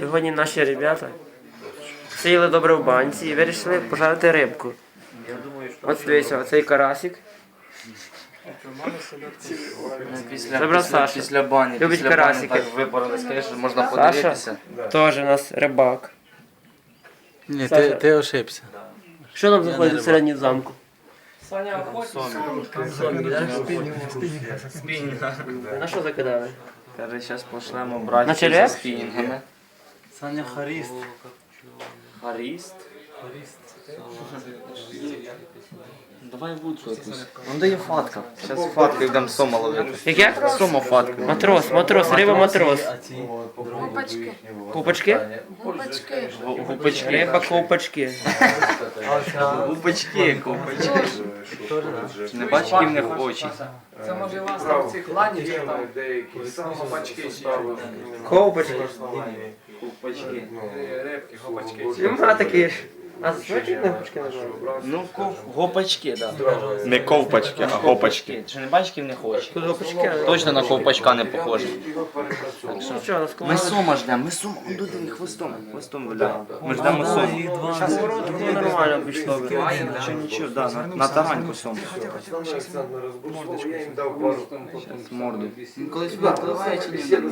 Сьогодні наші ребята сіли добре в банці і вирішили пожарити рибку. Ось дивіться, оцей карасик. Після, Забрав після, Саша. після бані, Любить після карасики. бані так випарили, скажеш, можна Саша? подивитися. Теж у нас рибак. Ні, Саша. ти, ти ошибся. Що нам заходить всередині замку? На що закидали? Каже, зараз почнемо брати На за спінінгами. Саня Харіст. Гаріст? Давай вудку якусь. Ну дає фатка. Зараз фатку йдемо сома ловити. Яке? Сома фатку. Матрос, матрос, риба матрос. Губочки. Купочки? Губочки. Гупачки. Риба ковпачки. Гупачки, ковпачки. Не бачиш, які в них очі. Це може у вас там в цих ланів є там гопачки ставили. Ковпачки. Гупачки. Рибки, гопачки. Нема таких. А що ті ковпачки називають? Ну, ков... гопачки, так. Не ковпачки, а гопачки. Ж не в них? Тут ковпачки. Точно на ковпачка не похоже. Ну що, Ми сома ждемо, ми сома, он туди хвостом, хвостом виляємо. Ми ждемо сому. Ну, нормально пішло. би. Нічого, да, на, на тараньку сому. З морду. Колись випливає чи ні?